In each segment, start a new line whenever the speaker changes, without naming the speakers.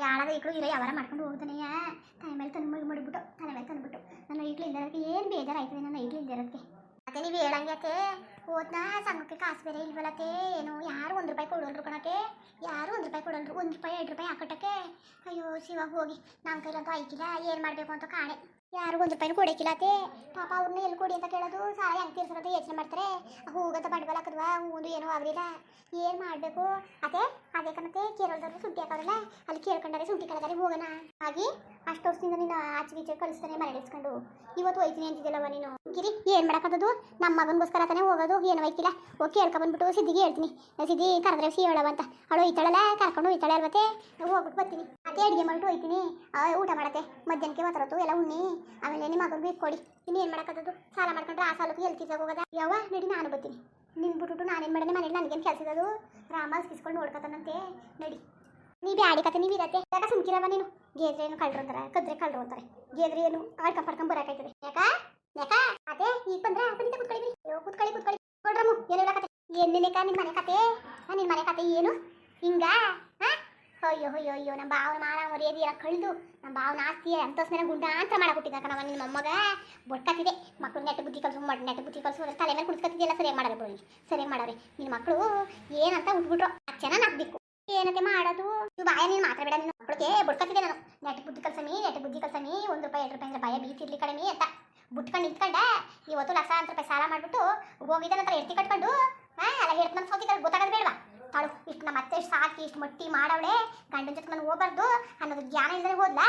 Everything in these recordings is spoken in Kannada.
ಯಾಳದ ಈಕಳು ಇರೋ ಯಾವಾರ ಮಾಡ್ಕೊಂಡು ಹೋಗ್ತಾನೆ ತಲೆ ಮೇಲೆ ತಂದು ಮಡಿ ಮಾಡಿಬಿಟ್ಟು, ತಲೆ ಮೇಲೆ ತಂದ್ಬಿಟ್ಟು ನನ್ನ ಈಗಲೂ ಇಲ್ದಿರೋದಕ್ಕೆ ಏನು ಬೇಜಾರಾಯ್ತದೆ ನನ್ನ ಈಗಲೂ ಇಲ್ದಿರೋದಕ್ಕೆ ಮತ್ತೆ ನೀವು ಹೇಳಂಗ್ಯಾಕೆ ಹೋದ್ನಾ? ಸಂಘಕ್ಕೆ ಕಾಸು ಬೇರೆ ಇಲ್ವಲ್ಲತ್ತೆ ಏನು ಯಾರು ಒಂದು ರೂಪಾಯಿ ಕೊಡೋಲ್ರು ಕಣಕ್ಕೆ ಯಾರು ಒಂದು ರೂಪಾಯಿ ಕೊಡೋಲ್ರು? ಒಂದು ರೂಪಾಯಿ, ಎರಡು ರೂಪಾಯಿ ಹಾಕಟ್ಟಕ್ಕೆ ಅಯ್ಯೋ, ಶಿವ, ಹೋಗಿ. ನಮ್ಮ ಕೈಲಂತೂ ಆಯ್ಕಿಲ್ಲ. ಏನು ಮಾಡಬೇಕು ಅಂತ ಕಾಣೆ. ಯಾರು ಒಂದು ರೂಪಾಯಿನೂ ಕೊಡಕ್ಕಿಲ್ಲ ಅತ್ತೆ ಪಾಪ ಅವ್ರನ್ನ ಎಲ್ಲಿ ಕೊಡಿ ಅಂತ ಕೇಳೋದು? ಸಾಲ ಹೆಂಗೆ ತೀರ್ಸೋದು ಯೋಚನೆ ಮಾಡ್ತಾರೆ. ಹೋಗಂತ ಬಂಡವಾಳ ಹಾಕಿದ್ವಾ ಹೂನು ಏನೂ ಆಗಲಿಲ್ಲ. ಏನು ಮಾಡಬೇಕು? ಅದೇ ಅದೇ ಕಣತೆ ಕೇರಳದವ್ರು ಸುಟ್ಟಿ ಹಾಕೋರಲ್ಲ ಅಲ್ಲಿ ಕೇಳ್ಕೊಂಡಾರೆ ಸುಟ್ಟಿ ಕಳೆದಾರೆ ಹೋಗೋಣ. ಹಾಗೆ ಅಷ್ಟು ವರ್ಷದಿಂದ ನೀನು ಆಚೆ ಈಚೆ ಕಳಿಸ್ತಾನೆ ಮರಳಿಸ್ಕೊಂಡು. ಇವತ್ತು ಹೋಯ್ತೀನಿ ಅಂತಿದ್ದಿಲ್ಲವ ನೀನು. ಗಿರಿ, ಏನು ಮಾಡಕ್ಕದು ನಮ್ಮ ಮಗನಿಗೋಸ್ಕರ ತಾನೇ ಹೋಗೋದು, ಏನು ಒಯ್ಕಿಲ್ಲ ಹೋಗಿ ಕೇಳ್ಕೊಂಬಂದ್ಬಿಟ್ಟು ಸಿದ್ದಿಗೆ ಹೇಳ್ತೀನಿ. ಸಿದ್ದಿ ಕರೆದ್ರೆ ಸಿ ಹೇಳವಂತ ಅವಳು ಒಯ್ತಾಳಲ್ಲ ಕರ್ಕೊಂಡು ಒಯ್ತಾಳೆ ಅಲ್ವತ್ತೆ ಹೋಗ್ಬಿಟ್ಟು ಬರ್ತೀನಿ. ಅದೇ ಅಡುಗೆ ಮಾಡ್ಬಿಟ್ಟು ಹೋಯ್ತೀನಿ. ಊಟ ಮಾಡತ್ತೆ. ಮಧ್ಯಾಹ್ನಕ್ಕೆ ಮಾತಾಡೋದು ಎಲ್ಲ ಉಣ್ಣಿ. ಆಮೇಲೆ ನಿಮ್ಮ ಮಗನಿಗೆ ಕೊಡಿ. ಇನ್ನು ಏನು ಮಾಡಕ್ಕದು ಸಾಲ ಮಾಡ್ಕೊಂಡ್ರೆ ಆ ಸಾಲಕ್ಕೆ ತೀರ್ಸೋಕೆ ಹೋಗೋದ? ಯಾವ ನಡಿ ನಾನು ಬರ್ತೀನಿ. ನಿನ್ ಬಿಟ್ಬಿಟ್ಟು ನಾನೇನು ಮಾಡಿದೆ? ಮನೇಲಿ ನನಗೇನು ಕೆಲಸ ಇರೋದು? ರಾಮ ಕಿಸ್ಕೊಂಡು ನೋಡ್ಕೊತಾನಂತೆ. ನಡಿ. ನೀ ಬ್ಯಾಡಿ ಕತೆ, ನೀವು ಇರತ್ತೆ. ಯಾಕ ಸುಮ್ಕಿರವ ನೀನು? ಗೇದ್ರೆ ಏನು ಕಳ್ರು ಅಂತಾರೆ. ಕದ್ರೆ ಕಳ್ರು ಅಂತಾರೆ. ಗೇದ್ರೆ ಏನು ಆಡ್ಕೊಂಡ್ ಬರಕಾಯ್ತದೆ ಯಾಕ? ಯಾಕ? ಅದೇ ಈಗ ಬಂದ್ರ ಬನ್ನಿ ಕುತ್ಕೊಳ್ಳಿ ಬಿಡಿ. ಕುತ್ಕೊಳ್ಳಿ ಕುತ್ಕೊಳ್ಳಿ. ಕೊಡ್ರಮ್ಮು, ಏನು ಹೇಳಕತ್ತೆ? ಏನೇನೇಕ ನಿನ್ ಮನೆ ಕತೆ? ನಿನ್ ಮನೆ ಕತೆ ಏನು? ಹಿಂಗ? ಅಯ್ಯೋ ಅಯ್ಯೋ ಅಯ್ಯೋ ನಮ್ಮ ಭಾವನ ಮಾನ ಮರ್ಯಾದೆ ಎಲ್ಲ ಕಳೆದು ನಮ್ಮ ಭಾವನ ಆಸ್ತಿ ಅಂತಸ್ನ ಗುಂಡಾಂತರ ಮಾಡಬಿಟ್ಟಿದ್ದ ಕಣವ ನಿಮ್ಮ ಮೊಮ್ಮಗ. ಬೊಟ್ಕತ್ತಿದೆ. ಮಕ್ಕಳು ನೆಟ್ಟ ಬುದ್ಧಿ ಕಲಸು ಮಾಡಿ ನೆಟ್ಟ ಬುದ್ಧಿ ಕಲಸು ತಲೆ ಮೇಲೆ ಕುಡಿಸ್ಕೊತಿದೆಯಲ್ಲ ಸರಿಯಾಗಿ ಮಾಡಾರೆ ಬಿಡಿ ಸರಿಯಾಗಿ ಮಾಡಾರೆ ನಿನ್ನ ಮಕ್ಕಳು ಏನಂತ ಉಟ್ಬಿಟ್ರು. ಚೆನ್ನಾಗಿ ನಾಕ್ಬೇಕು ಏನಕ್ಕೆ ಮಾಡೋದು? ನೀವು ಬಾಯ ನೀನು ಮಾತಾಡಬೇಡ ನಿನ್ನ ಮಕ್ಕಳಿಗೆ ಬುಡ್ಕತ್ತಿದೆ ನಾನು. ನೆಟ್ ಬುದ್ಧಿ ಕಲ್ಸಮಿ, ನೆಟ್ ಬುದ್ಧಿ ಕಲ್ಸಮಿ, ಒಂದು ರೂಪಾಯಿ, ಎರಡು ರೂಪಾಯಿ ಅಂದ್ರೆ ಭಯ ಬೀತಿರ್ಲಿ ಕಡಿಮೆ ಅಂತ. ಬುಟ್ಕೊಂಡು ನಿಂತ್ಕೊಂಡೆ ಇವತ್ತು ಲಕ್ಷಾಂತರ ರೂಪಾಯಿ ಸಾಲ ಮಾಡ್ಬಿಟ್ಟು ಹೋಗಿದ್ದ ನಂತರ ಎತ್ತಿ ಕಟ್ಕೊಂಡು, ಹಾಂ, ಅಲ್ಲ ಹೇಳ್ತು ನಮ್ಗೆ ಸೋತಿದ್ದಾರೆ ಗೊತ್ತಾಗೋದು ಬೇಡವಾ? ತಾಳು, ಇಷ್ಟು ನಮ್ಮ ಅತ್ತೆ ಇಷ್ಟು ಸಾಕಿ, ಇಷ್ಟು ಮಟ್ಟಿ ಮಾಡವಳೆ, ಗಂಡನ ಜೊತೆ ನಾನು ಹೋಗ್ಬಾರ್ದು ಅನ್ನೋದು ಜ್ಞಾನ ಇಲ್ಲದೆ ಹೋದ್ಲ?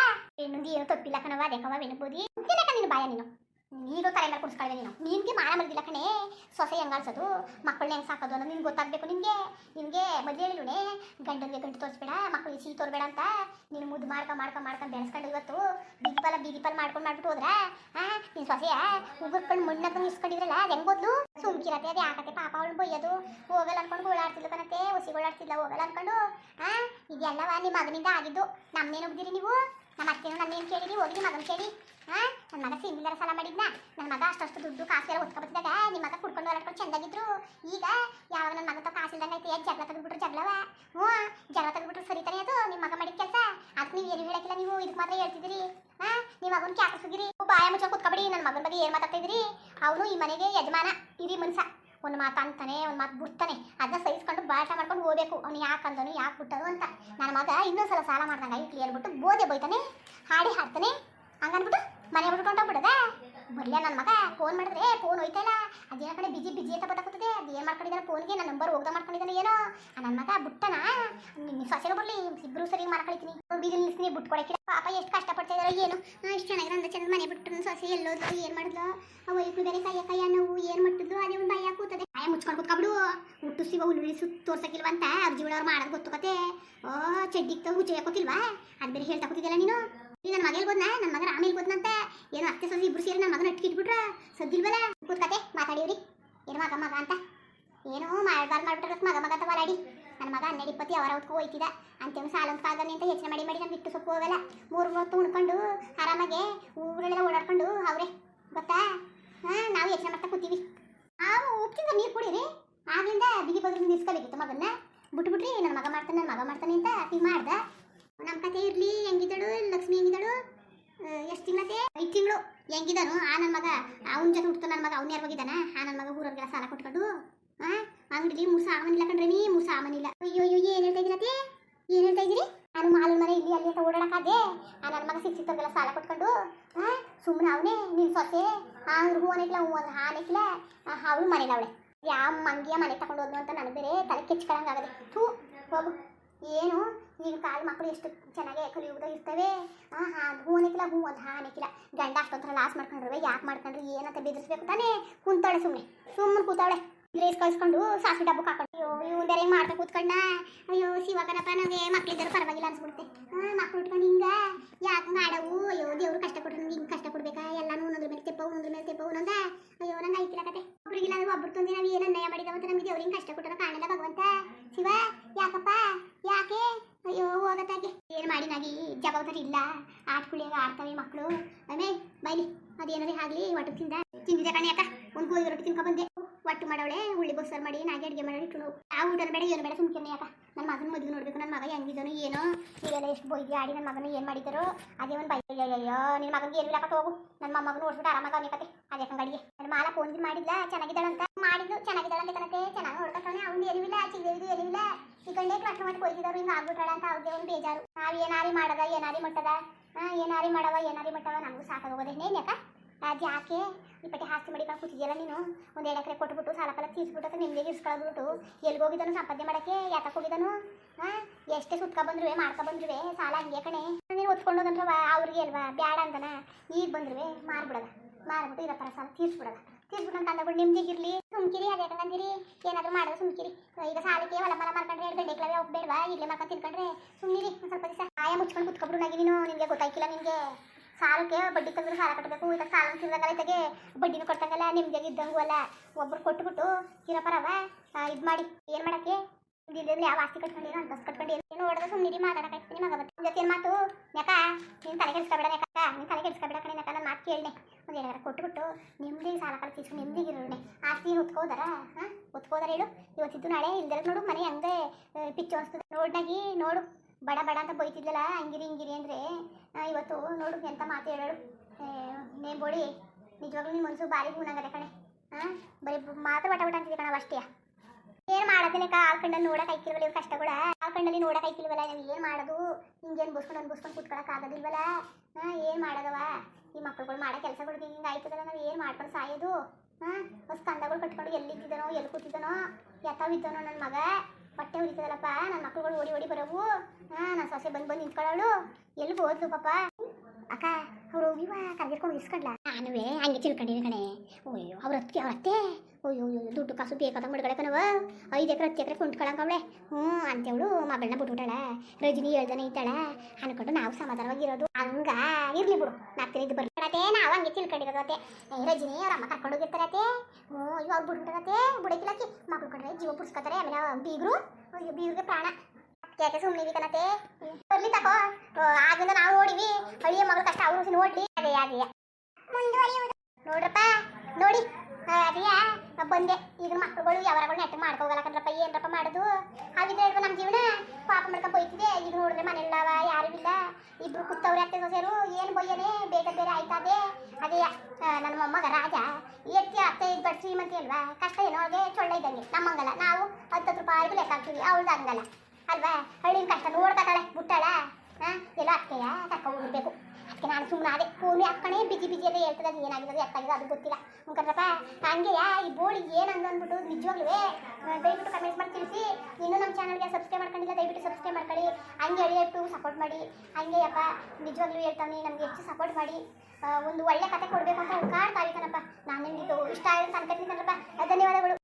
ಇನ್ನೊಂದು ಏನು ತಪ್ಪಿಲ್ಲ ಕಣವ ಅದಕ್ಕವ ಬೆನಬೋದಿ ಮುಂದಿನಕ ನೀನು ಬಾಯ ನೀನು. ನೀನು ತಲೆ ಮೇಲೆ ಕುಡಿಸ್ಕೊಳ್ಳಿ ನೀನು. ನಿನಗೆ ಮಾನ ಮರ್ದಿಲ್ಲ ಕಣೆ, ಸೊಸೆ ಹೆಂಗ್ ಅನ್ಸೋದು ಮಕ್ಕಳನ್ನ ಹೆಂಗ್ ಸಾಕೋದು ಅನ್ನೋದು ನಿನ್ಗೆ ಗೊತ್ತಾಗಬೇಕು ನಿನಗೆ. ನಿನಗೆ ಮದುವೆ ಹೇಳಿಳುಣೆ ಗಂಡನಿಗೆ ಗಂಟು ತೋರಿಸ್ಬೇಡ ಮಕ್ಕಳಿಗೆ ಸಿಹಿ ತೋರ್ಬೇಡ ಅಂತ ನೀನು ಮುದ್ದು ಮಾಡ್ಕ ಮಾಡ್ಕ ಮಾಡ್ಕೊಂಡು ಬೆಳೆಸ್ಕೊಂಡು ಇವತ್ತು ಬೀದಿ ಪಾಲ ಮಾಡ್ಕೊಂಡು ಮಾಡ್ಬಿಟ್ಟು ಹೋದ್ರ? ಆ ನಿನ್ ಸೊಸೆಯ ಉಗುರ್ಕೊಂಡು ಮಣ್ಣಕ್ಕ ಇಸ್ಕೊಂಡಿದ್ರಲ್ಲ ಅದು ಹೆಂಗ್ ಹೋದ್ಲು? ಸುಮ್ಕಿರತ್ತೆ, ಅದು ಯಾಕತ್ತೆ ಪಾಪ ಅವಳು ಬೈಯೋದು. ಹೋಗಲ್ಲ ಅನ್ಕೊಂಡು ಗೋಳಾಡ್ತಿದ್ಲು ಕಣತ್ತೆ ಒಸಿ ಗೋಳಾಡ್ತಿದ್ಲ ಹೋಗಲ್ಲ ಅನ್ಕೊಂಡು. ಆ, ಇದೆಲ್ಲವ ನಿಮ್ಮ ಮಗನಿಂದ ಆಗಿದ್ದು. ನಮ್ನೇನು ಹೋಗ್ದಿರಿ ನೀವು? ನಮ್ಮ ಅತ್ತೆನೂ ನನ್ನೇನು ಕೇಳಿರಿ ಹೋಗಿ ನಿಮ್ಮ ಮಗನ ಕೇಳಿ. ಹಾ ನನ್ನ ಮಗ ಸಿಂಗಿಲ್ಲರ ಸಾಲ ಮಾಡಿದ್ನ. ನನ್ನ ಮಗ ಅಷ್ಟು ದುಡ್ಡು ಕಾಸು ಎಲ್ಲ ಒತ್ಕೊಬತ್ತಿದಾಗ ನಿಮ್ಮ ಮಗ ಕುಡ್ಕೊಂಡು ಹೊರಡ್ಕೊಂಡು ಚೆಂದಾಗಿದ್ರು. ಈಗ ಯಾವಾಗ ನನ್ನ ಮಗ ಕಾಸು ಐತೆ ಐತೆ ಜಗಳ ತೆಗೆದ್ಬಿಟ್ರು ಜಗಳವ ಹ್ಞೂ ಜಗಳ ತೆಗೆದ್ಬಿಟ್ರು ಸರಿತಾನೆ ಅದು ನಿಮ್ಮ ಮಗ ಮಾಡಿದ ಕೆಲಸ. ಅದಕ್ಕೆ ನೀವು ಏನು ಹೇಳಕ್ಕಿಲ್ಲ ನೀವು ಇದಕ್ಕೆ ಮಾತ್ರ ಹೇಳ್ತಿದ್ದೀರಿ. ಹಾ ಮಗನ ಕ್ಯಾಕ ಸುಗಿರಿ ಬಾಯ ಮುಚ್ಚ ಕುತ್ಕೊಬೇಡಿ ನನ್ನ ಮಗನ ಬಗ್ಗೆ ಏನು ಮಾತಾಡ್ತಾ ಇದ್ರಿ ಅವನು ಈ ಮನೆಗೆ ಯಜಮಾನ ಇರಿ ಮನ್ಸ. ಒಂದು ಮಾತು ಅಂತಾನೆ, ಒಂದು ಮಾತು ಬಿಡ್ತಾನೆ. ಅದನ್ನ ಸಹಿಸ್ಕೊಂಡು ಬಾಟ ಮಾಡ್ಕೊಂಡು ಹೋಗ್ಬೇಕು. ಅವ್ನು ಯಾಕೆ ಅಂದನು, ಯಾಕೆ ಬಿಟ್ಟನು ಅಂತ. ನನ್ನ ಮಗ ಇನ್ನೊಂದ್ಸಲ ಸಾಲ ಮಾಡ್ದಂಗೆ ಕ್ಲಿಯರ್ ಬಿಟ್ಟು ಬೋದೆ ಬೈತಾನೆ, ಹಾಡಿ ಹಾಡ್ತಾನೆ. ಹಂಗನ್ಬಿಟ್ಟು ಮನೆ ಬಿಟ್ಕೊಂಡು ಹೋಗ್ಬಿಡದ? ಬರ್ಲ ನನ್ನ ಮಗ ಫೋನ್ ಮಾಡಿದ್ರೆ ಫೋನ್ ಹೋಯ್ತಲ್ಲ ಅದೇನ ಕಡೆ ಬಿಜಿ ಬಿಜಿ ಅಂತ ಗೊತ್ತಾಗ್ತದೆ ಅದು ಏನು ಮಾಡ್ಕೊಂಡಿದ್ದಾನೆ ಫೋನ್ಗೆ ನನ್ನ ನಂಬರ್ ಹೋಗ್ದ ಮಾಡ್ಕೊಂಡಿದ್ದಾನೆ ಏನೋ? ನನ್ನ ಮಗ ಬುಟ್ಟನಾ? ನಿಮ್ಮ ಸೊಸೆನೂ ಬರಲಿ, ಇಬ್ರು ಸರಿ ಮಾಡ್ಕೊಳ್ತೀನಿ. ಬಿಜಿ ನಿಲ್ಸ್ತೀನಿ ಬಿಟ್ಟು ಕೊಡಕ್ಕಿಲ್ಲ ಪಾಪ ಎಷ್ಟು ಕಷ್ಟಪಡ್ತಾ ಇದಾರೋ ಏನು. ಇಷ್ಟು ಚೆನ್ನಾಗಿ ಅಂದ ಚಂದ ಮನೆ ಬಿಟ್ಟು ನನ್ನ ಸೊಸೆ ಎಲ್ಲೋದ್ಲು, ಏನು ಮಾಡಿದ್ಲು? ಇಟ್ಟು ಬೇರೆ ಕೈಯ ಕೈಯ ನೋವು, ಏನು ಮಟ್ಟಿದ್ಲು ಅದೇ ಒಂದು ಭಯ ಕೂತದೆ. ಭಯ ಮುಚ್ಕೊಂಡು ಕುತ್ಕೊಬಿಡು. ಹುಟ್ಟು ಸಿಗ ಉಳ್ಳಿ ಸುತ್ತ ತೋರ್ಸಕ್ಕಿಲ್ವಂತ ಅವ್ರ ಜೀವನ ಅವ್ರು ಮಾಡೋದು ಗೊತ್ತು ಕತೆ. ಓ, ಚಡ್ಡಿಗೆ ಹುಚ್ಚ ಹಾಕೋತಿಲ್ವಾ ಅದು ಬೇರೆ ಹೇಳ್ತಾ ಕೂತಿದ್ದಲ್ಲ ನೀನು? ನನ್ನ ಮಗ ಎಲ್ಬೋದ್ನ ನನ್ನ ಮಗ ಆಮೇಲೆ ಅತ್ತೆ ಸೊಸೆ ಇಬ್ರು ಸೇರಿ ನನ್ನ ಮಗನ ಅಟ್ಕಿಟ್ಬಿಟ್ರ ಸದ್ದಿಲ್ವಲ್ಲ ಕೂತ್ಕತೆ ಮಾತಾಡಿವ್ರಿ. ಏನು ಮಗ ಮಗ ಅಂತ. ಏನೋ ಮಾಡ್ಬಾರ್ದು ಮಾಡ್ಬಿಟ್ರೆ ಮಗ ಮಗ ಬಲಾಡಿ ನನ್ನ ಮಗ ಹನ್ನೆರಡು ಇಪ್ಪತ್ತು ಅವರ ಹೊತ್ಕೊ ಹೋಯ್ತಿದ. ಅಂತೇನು ಸಾಲ ಅಂತ ಕಾಗನಿ ಅಂತ ಯೋಚನೆ ಮಾಡಿ ಮಾಡಿ ನಮ್ಗೆ ಇಟ್ಟು ಸೊಪ್ಪು ಹೋಗಲ್ಲ. ಮೂರು ಹೊತ್ತು ಉಣ್ಕೊಂಡು ಆರಾಮಾಗೆ ಊರಲ್ಲೆಲ್ಲ ಓಡಾಡ್ಕೊಂಡು ಅವ್ರೆ, ಗೊತ್ತಾ? ಹಾಂ, ನಾವು ಯೋಚನೆ ಮಾಡ್ತಾ ಕೂತೀವಿ. ನಾವು ಉಪ್ಪಿಂದ ನೀರು ಕುಡೀರಿ. ಆಗ್ಲಿಂದ ಬಿಗಿ ಬಗ್ರಿ ನಿಲ್ಸ್ಕೋಬೇಕಿತ್ತು ಮಗನ್ನ. ಬಿಟ್ಬಿಟ್ರಿ ನನ್ನ ಮಗ ಮಾಡ್ತಾನೆ ನನ್ನ ಮಗ ಮಾಡ್ತಾನೆ ಅಂತ ಹಿಂಗೆ ಮಾಡ್ದ. ನಮ್ಮ ಕತೆ ಇರಲಿ, ಹೆಂಗಿದ್ದಳು, ಲಕ್ಷ್ಮಿ ಹೆಂಗಿದ್ದಳು? ಎಷ್ಟು ತಿಂಗಳತೆ ಐದು ತಿಂಗಳು. ಹೆಂಗಿದಾನು? ಆ ನನ್ನ ಮಗ, ಅವನ ಜೊತೆ ಹುಟ್ಟು ನನ್ನ ಮಗ, ಅವ್ನ ಯಾರು ಹೋಗಿದ್ದಾನ? ಆ ನನ್ನ ಮಗ ಊರವ್ರಿಗೆಲ್ಲ ಸಾಲ ಕೊಟ್ಕೊಂಡು, ಆ, ಅಂಗಡಿಲಿ ಮೂಸ ಸಾಮಾನಿಲ್ಲ ಕಣ್ರಿ ನೀ ಮೂಸ ಸಾಮಾನಿಲ್ಲ ಅಯ್ಯೋ ಅಯ್ಯೋ, ಏನು ಹೇಳ್ತಾ ಇದ್ದೀರತ್ತೆ ಏನು ಹೇಳ್ತಾ ಇದ್ದೀರಿ ನಾನು ಮಾಲ ಮನೆ ಇಲ್ಲಿ, ಅಲ್ಲಿ ಅಂತ ಓಡಾಡಕ್ಕಾದೆ ಆ ನನ್ನ ಮಗ ಸಿಕ್ ಸಿಕ್ತವ್ರಿಗೆಲ್ಲ ಸಾಲ ಕೊಟ್ಕೊಂಡು, ಆ ಸುಮ್ಮನೆ ಅವನೇ ನಿನ್ನ ಸೊಸೆ ಅವ್ರು ಹೂ ಅನ್ನಕ್ಕಿಲ್ಲ ಹೂ ಅಂದ್ರೆ ಹಾನಕ್ಕಿಲ್ಲ ಅವಳು ಮನೇಲಿ ಅವಳೆ. ಯಾವ ಮಂಗಿಯ ಮನೆ ತಗೊಂಡು ಹೋದ್ನು ಅಂತ ನನಗೆ ಬೇರೆ ತಲೆ ಕೆಚ್ಕೊಳಂಗಾಗದೆ ಥೂ, ಹೋಗು. ಏನು? ಈಗ ಕಾಲ ಮಕ್ಕಳು ಎಷ್ಟು ಚೆನ್ನಾಗಿ ಕಲಿಯುವುದ ಇರ್ತವೆ? ಆ ಹಾ ಹೂ ಅನಿಕಿಲ್ಲ ಹೂ ಅಂತ ಹಾ ಅನಿಕಿಲ್ಲ ಗಂಡ ಅಷ್ಟೊಂಥರ ಲಾಸ್ ಮಾಡ್ಕೊಂಡ್ರೆ, ಯಾಕೆ ಮಾಡ್ಕೊಂಡ್ರಿ, ಏನಂತ ಬೆದರಿಸ್ಬೇಕು ತಾನೇ? ಕುಂತಾಳೆ ಸುಮ್ಮನೆ ಸುಮ್ಮನೆ ಕೂತಾಳೆ ರೇಸ್ ಕಳ್ಸ್ಕೊಂಡು ಸಾಸಿ ಡಬ್ಬು ಹಾಕೊಂಡು, ಅಯ್ಯೋ ಇವ್ ಬೇರೆ ಮಾಡ್ತಾ ಕೂತ್ಕೊಂಡ ಅಯ್ಯೋ ಶಿವಕನಪ್ಪ ನಮಗೆ ಮಕ್ಳಿದ್ದರು ಪರವಾಗಿಲ್ಲ ಅನ್ಸ್ಬಿಡುತ್ತೆ. ಹಾಂ ಮಕ್ಳು ಉಟ್ಕೊಂಡು ಹಿಂಗೆ, ಯಾಕೆ ಮಾಡವು? ಅಯ್ಯೋ, ದೇವ್ರು ಕಷ್ಟ ಕೊಟ್ಟರು ನಮ್ಗೆ ಹಿಂಗೆ ಕಷ್ಟ ಕೊಡ್ಬೇಕಾ? ಎಲ್ಲಾನು ಒಂದೊಂದ್ರ ಮೇಲೆ ತೆಪ್ಪವು ಒಂದೊಂದ್ರ ಮೇಲೆ ತೆಪ್ಪವು ನಂದ ಅಯ್ಯೋ, ನಂಗೆ ಐತಿಲ್ಲ ಕತೆ. ಒಬ್ರಿಗಿಲ್ಲ ಅಂದ್ರೆ ಒಬ್ರು ತಂದೆ, ನಾವು ಏನು ಅನ್ಯಾಯ ಮಾಡಿದ ಅಂತ ನಮಗೆ ದೇವ್ರಿಗೆ ಕಷ್ಟ ಕೊಟ್ಟರೋ ಕಾಣಲ್ಲ ಭಗವಂತ. ಶಿವ, ಯಾಕಪ್ಪ ಯಾಕೆ ಅಯ್ಯೋ ಹೋಗತ್ತಾಗೆ ಏನು ಮಾಡಿ ನಾಗಿ ಜವಾಬ್ದಾರಿ ಇಲ್ಲ. ಆಟ ಕುಳಿಯಾಗ ಆಡ್ತಾವೆ ಮಕ್ಕಳು ಆಮೇಲೆ ಬೈಲಿ ಅದೇನಾರೇ ಆಗಲಿ ಒಟ್ಟು ತಿಂದ ತಿಂದಿದೆ ಕಣಿ ಅಕ್ಕ? ಒಂದು ಗೋಧಿ ರೊಟ್ಟಿ ತಿನ್ಕೊಂಡ್ಬಂದೆ ಬಂದೆ. ಒಟ್ಟು ಮಾಡವಳೆ ಉಳ್ಳಿ ಬಸ್ಸಾರು ಮಾಡಿ ನಾಗೆ ಅಡುಗೆ ಮಾಡಿ ಇಟ್ಟು ಆ ಊಟನ ಬೇಡ ಏನು ಬೇಡ ಸುಮ್ಕೆ ಯಾಕ? ನನ್ನ ಮಗನ ಮದುವೆ ನೋಡ್ಬೇಕು ನನ್ನ ಮಗ ಹೆಂಗಿದನು ಏನೋ ನೀವೆಲ್ಲ ಎಷ್ಟು ಬೈದಿ ಆಡಿ ನನ್ನ ಮಗನ ಏನು ಮಾಡಿದಾರೋ ಅದೇ ಒಂದು ಬೈ ಅಯ್ಯೋ ನಿನ್ನ ಮಗನಿಗೆ ಏನು ಇಲ್ಲಕ್ಕ ಹೋಗು. ನನ್ನ ಮೊಮ್ಮಗನ ನೋಡ್ಬಿಟ್ಟು ಆರಾಮಾಗ ಅವನೇ ಕತೆ. ಅದೇ ಕಂಗಡಿಗೆ ನನ್ನ ಮಾಲ ಫೋನ್ ಮಾಡಿದ್ಲ, ಚೆನ್ನಾಗಿದ್ದಾಳಂತ? ಮಾಡಿದ್ಲು ಚೆನ್ನಾಗಿದ್ದಾಳಂತ ಕಣತೆ ಚೆನ್ನಾಗಿ ನೋಡ್ಕೊತಾನೆ ಅವ್ನು ಏನಿಲ್ಲ ಚಿಕ್ಕದೇವಿದು ಏನಿಲ್ಲ ಈ ಮಾಡಿ ಕೊಯ್ತಿದವ್ರು ಹಿಂಗೆ ಆಗ್ಬಿಟ್ಟಾಳ ಅಂತ ಅವ್ರಿಗೆ ಒಂದು ಬೇಜಾರು. ನಾವು ಏನಾರಿ ಮಾಡದ, ಏನಾರಿ ಮಟ್ಟದ? ಏನಾರಿ ಮಾಡವ, ಏನಾರಿ ಮಟ್ಟವ, ನಮಗೂ ಸಾಕಾಗೋದೆ ನೇನ್ಯಾಕ ಅದು ಯಾಕೆ ಈ ಪಟ್ಟಿ ಹಾಸ್ತಿ ಮಡಿಕೊಂಡು ಕೂತಿದ್ಯಲ್ಲ ನೀನು? ಒಂದು ಎಕರೆ ಕೊಟ್ಬಿಟ್ಟು ಸಾಲ ಫಲ ತೀರ್ಸ್ಬಿಟ್ಟು ನಿಮ್ಗೆ ಇರ್ಸ್ಕೊಳ್ಬಿಟ್ಟು ಎಲ್ಲಿಗೆ ಹೋಗಿದ್ದಾನು ಸಂಪಾದನೆ ಮಾಡಕ್ಕೆ? ಯಾತಕ್ಕೆ ಹೋಗಿದ್ದಾನು? ಎಷ್ಟೇ ಸುತ್ಕ ಬಂದ್ರುವೆ, ಮಾಡ್ಕೊ ಬಂದ್ರುವೆ, ಸಾಲ ಹಂಗೆ ಕಣೆ. ನೀನು ಹೊತ್ಕೊಂಡು ಹೋಗಂದ್ರವ ಅವ್ರಿಗೆ ಅಲ್ವಾ? ಬ್ಯಾಡ ಅಂತನ ಈಗ ಬಂದ್ರುವೆ, ಮಾರ್ಬಿಡದ. ಮಾರ್ಬಿಟ್ಟು ಇರೋ ಪರ ಸಾಲ, ತೀರ್ಸ್ಬಿಡದ. ತೀರ್ಸ್ಬಿಟ್ಟು ಅಂತ ಅಂದ್ಬಿಟ್ಟು ಇರಲಿ. ಸುಮ್ಕಿರಿ, ಅದೇ ಯಾಕಂದಿರಿ ಏನಾದರೂ ಮಾಡೋದು ಸುಮ್ಕಿರಿ. ಈಗ ಸಾಲಕ್ಕೆ ಹೊಲ ಮಲ ಮಾಡ್ಕೊಂಡ್ರೆ ಎರಡು ಗಂಟೆ ಕ್ಲವೇ ಹೋಗ್ಬೇಡ್ವಾ? ಇಲ್ಲೇ ಮಾಡ್ಕೊಂಡು ತಿನ್ಕೊಂಡ್ರೆ ಸುಮ್ಮನಿರಿ ಸ್ವಲ್ಪ ದಿವಸ. ಆಯ ಮುಚ್ಕೊಂಡು ಕುತ್ಕೊಬಿಡು ನೀನು. ನಿಮಗೆ ಗೊತ್ತಾಯ್ಕಿಲ್ಲ ನಿನಗೆ. ಸಾಲಕ್ಕೆ ಬಡ್ಡಿ ತಂದ್ರೆ ಸಾಲ ಕಟ್ಟಬೇಕು ಇಲ್ಲ ಸಾಲ ತಿಂದಂಗಲ್ಲ ಬಡ್ಡಿನೂ ಕೊಟ್ಟಂಗಲ್ಲ ನಿಮ್ಗೆ ಇದ್ದಂಗೂ ಅಲ್ಲ. ಒಬ್ಬರು ಕೊಟ್ಬಿಟ್ಟು ಕಿರಪರವ ಇದು ಮಾಡಿ, ಏನು ಮಾಡಕ್ಕೆ? ಇಲ್ಲದ್ರೆ ಯಾವ ಆಸ್ತಿ ಕಟ್ಕೊಂಡಿರೋ ಅಂತಸ್ ಕಟ್ಕೊಂಡು ಏನು ಹೊಡೆದ ಸುಮ್ಮನೆ ನಿಮ್ಮ ಮಗ. ಬರ್ತೀನಿ ಜೊತೆ ಮಾತು? ನೆಕ ನೀನು ತಲೆ ಕೆಡಿಸ್ಕೊಬೇಡ ನೆಕ ನೀನು ತಲೆ ಕೆಡಿಸ್ಕೊಬೇಡ ಕಣೆ ನೆಕ ನನ್ನ ಮಾತು ಕೇಳಿದೆ. ಒಂದು ಎರಡು ಕೊಟ್ಬಿಟ್ಟು ನಿಮ್ಮದೇ ಸಾಲ ನಿಮ್ಮದೇ ಇರುಣೆ ಆಸ್ತಿ ಹೊತ್ಕೋದಾರ? ಹಾಂ? ಹೊತ್ಕೋದಾರ ಹೇಳು. ಇವತ್ತಿದ್ದು ನಾಳೆ, ಇಲ್ದಿರೋದು ನೋಡು, ಮನೆ ಹಂಗೆ ಪಿಚ್ಚು ಅನಿಸ್ತದೆ. ನೋಡ್ನಾಗಿ ನೋಡು. ಬಡ ಬಡ ಅಂತ ಬೈತಿದ್ಲಲ್ಲ, ಹಂಗಿರಿ, ಹಿಂಗಿರಿ ಅಂದರೆ ಇವತ್ತು ನೋಡು ಎಂಥ ಮಾತು ಹೇಳು ನೇ ಬೋಡಿ ನಿಜವಾಗ್ಲೂ ನಿಮ್ಮ ಮನಸ್ಸು ಭಾರಿ ಹೂನಾಗದೆ ಕಣೆ. ಹಾಂ ಬರೀ ಮಾತ್ರ ಬಟ ಬಟ ಅಂತಿದೆ ಕಣ ಅಷ್ಟೇ. ಏನು ಮಾಡೋದಿಲ್ಲ ಕಂಡಲ್ಲಿ ನೋಡಕ್ ಐಕಿಲ್ವಲ್ಲ ಇವ್ರ ಆ ಕಣ್ಣಲ್ಲಿ ನೋಡಕ್ ಐಕಿಲ್ವಲ್ಲ ನಾವು ಏನು ಮಾಡೋದು? ಹಿಂಗೇನು ಬುಸ್ಕೊಂಡು ಅನ್ಬುಸ್ಕೊಂಡು ಕುತ್ಕೊಳಕ್ ಆಗೋದಿಲ್ವಲ್ಲ? ಹಾಂ ಏನು ಮಾಡೋದವ? ಈ ಮಕ್ಳುಗಳು ಮಾಡೋ ಕೆಲಸಗಳಿಗೆ ಹಿಂಗೆ ಆಯ್ತದಲ್ಲ, ನಾವು ಏನು ಮಾಡ್ಕೊಂಡು ಸಾಯೋದು? ಹಾಂ ಬಸ್ ಕಂದಗಳು ಕಟ್ಕೊಂಡು ಎಲ್ಲಿದ್ದಾನೋ ಎಲ್ಲಿ ಕೂತಿದ್ದಾನೋ ಎತ್ತಾವಿದ್ದಾನೋ ನನ್ನ ಮಗ. ಹೊಟ್ಟೆ ಉರಿತದಲ್ಲಪ್ಪ ನನ್ನ ಮಕ್ಳುಗಳು ಓಡಿ ಓಡಿ ಬರೋವು. ಹಾಂ ನನ್ನ ಸೊಸೆ ಬಂದು ಬಂದು ನಿಂತ್ಕೊಳ್ಳೋಳು ಎಲ್ಲಿ ಹೋದ್ಲು ಪಾಪ. ಅಕ್ಕ, ಅವ್ರು ಹೋಗಿವ ಕರ್ಗಿರ್ಕೊಂಡು ಇಸ್ಕೊಂಡ್ಲ ನಾನುವೇ ಹಂಗೆ ತಿಳ್ಕೊಂಡಿನಿ ಕಣೆ. ಅಯ್ಯೋ, ಅವ್ರ ಅತ್ತೆ ಅವ್ರ ಅತ್ತೆ. ಅಯ್ಯೋ ದುಡ್ಡು ಕಾಸು ಬೇಕಾದ ಮಡ್ಗಡೆ ಕಣವ ಐದು ಎಕರೆ, ಹತ್ತು ಎಕರೆ ಕುಂಟ್ಕೊಳಂಗವಳೆ ಹ್ಞೂ ಅಂತೇವಳು ಮಗಳನ್ನ ಬಿಟ್ಬಿಟ್ಟಾಳ. ರಜನಿ ಹೇಳ್ದಾನೆ ಇದ್ದಾಳೆ. ಅನ್ಕೊಂಡು ನಾವು ಸಮಾಧಾನವಾಗಿರೋದು. ಹಂಗ ಇರ್ಲಿ ಬಿಡು. ನಾಲ್ಕು ಇದು ಬರ್ತಾರತ್ತೆ ನಾ ಹಂಗೆ ತಿಳ್ಕೊಂಡಿರೋದತ್ತೆ ಇರೋ ಜಿನಿ ಅವ್ರ ಅಮ್ಮ ಕರ್ಕೊಂಡು ಹೋಗಿರ್ತಾರತ್ತೆ ಹ್ಞೂ ಅಯ್ಯೋ ಅವ್ರು ಬಿಟ್ಬಿಟ್ಟಾರತ್ತೆ ಬುಡಕಿಲಕ್ಕಿ. ಮಕ್ಳು ಕಂಡ್ರೆ ಜೀವ ಪುಡ್ಸ್ಕೊತಾರೆ ಆಮೇಲೆ ಬೀಗರು. ಬೀಗ್ರಿಗೆ ಪ್ರಾಣ. ಯಾಕೆ ಸುಮ್ಮನೆ ಕಣತೆ? ಬರ್ಲಿ ತಕೋ. ಆಗಿಂದ ನಾವು ನೋಡಿವಿ ಹಳ್ಳಿಯ ಮಗಳ ಕಷ್ಟ ಅವರು ನೋಡ್ಲಿ. ಅದೇ ಅದೇ. ಮುಂದುವರಿಯುವುದು. ನೋಡ್ರಪ್ಪ ನೋಡಿ. ಆ, ಅದೇಯ ಬಂದೆ. ಈಗ ಮಕ್ಕಳುಗಳು ಯಾವಾಗ ನೆಟ್ಟ ಮಾಡ್ಕೋಗಲ್ಲ ಕಣ್ರಪ್ಪ ಏನ್ರಪ್ಪ ಮಾಡೋದು? ಹಾಗಿದ್ರೆ ಹೇಳ್ಬೇಕು ನಮ್ಮ ಜೀವನ ಪಾಪ ಮಾಡ್ಕೊಂಡು ಬೈತಿದೆ. ಈಗ ನೋಡಿದ್ರೆ ಮನೆಯಲ್ಲವ, ಯಾರು ಇಲ್ಲ. ಇಬ್ರು ಕುತ್ತವ್ರೆ ಅತ್ತೆ ಸೊಸೆರು. ಏನು ಬೈಯನೆ? ಬೇಗ ಬೇರೆ ಆಯ್ತದೆ. ಅದೇ ನನ್ನ ಮೊಮ್ಮಗ ರಾಜ. ಎತ್ತಿ ಅತ್ತೆ ಇದು ಬಡ್ ಶ್ರೀಮಂತಿ ಅಲ್ವಾ? ಕಷ್ಟ ಏನೋ ಅವ್ರಿಗೆ ಚೊಳ್ಳ ಇದ್ದಂಗೆ. ನಮ್ಮಂಗಲ್ಲ ನಾವು ಹತ್ತತ್ತು ರೂಪಾಯಿಗೂ ಲೆಕ್ಕ ಹಾಕ್ತೀವಿ. ಅವ್ರದ್ದು ಹಂಗಲ್ಲ ಅಲ್ವಾ? ಹಳ್ಳಿನ ಕಷ್ಟ ನೋಡ್ತಾಳೆ ಬಿಟ್ಟಾಳ. ಹಾಂ ಎಲ್ಲ ಅತ್ತೆಯ ಕರ್ಕೊಂಡು ಹೋಗ್ಬೇಕು. ಅದಕ್ಕೆ ನಾನು ಸುಮ್ಮನೆ ಅದೇ ಫೋನ್ ಅಕ್ಕಣೆ ಬಿಜಿ ಬಿಜಿ ಅಂತ ಹೇಳ್ತದೆ, ಅದು ಏನಾಗಿದೆ ಎತ್ತಾಗಿದೆ ಅದು ಗೊತ್ತಿಲ್ಲ. ಮುಖಂಡ್ರಪ್ಪ ಹಂಗೆಯಾ? ಈ ಬೋಳಿ ಏನಂದು ಅಂದ್ಬಿಟ್ಟು ನಿಜವಾಗ್ಲೂ ದಯವಿಟ್ಟು ಕಮೆಂಟ್ ಮಾಡಿ ತಿಳಿಸಿ. ಇನ್ನೂ ನಮ್ಮ ಚಾನಲ್ಗೆ ಸಬ್ಸ್ಕ್ರೈಬ್ ಮಾಡ್ಕೊಂಡಿಲ್ಲ, ದಯವಿಟ್ಟು ಸಬ್ಸ್ಕ್ರೈಬ್ ಮಾಡ್ಕೊಳ್ಳಿ. ಹಂಗೆ ಎಳೆಯಟ್ಟು ಸಪೋರ್ಟ್ ಮಾಡಿ. ಹಂಗೆ ಅಪ್ಪ ನಿಜವಾಗ್ಲೂ ಹೇಳ್ತಾನೆ, ನಮಗೆ ಹೆಚ್ಚು ಸಪೋರ್ಟ್ ಮಾಡಿ. ಒಂದು ಒಳ್ಳೆ ಕತೆ ಕೊಡಬೇಕು ಅಂತ ಹುಡ್ಕಾಡ್ತಾ ಕಣಪ್ಪ ನಾನು ನಿಮಗೆ ಇಷ್ಟ ಆಗಿದೆ ಅಂತ ಅನ್ಕೊತೀನಿ ಕಣಪ್ಪ ಧನ್ಯವಾದಗಳು.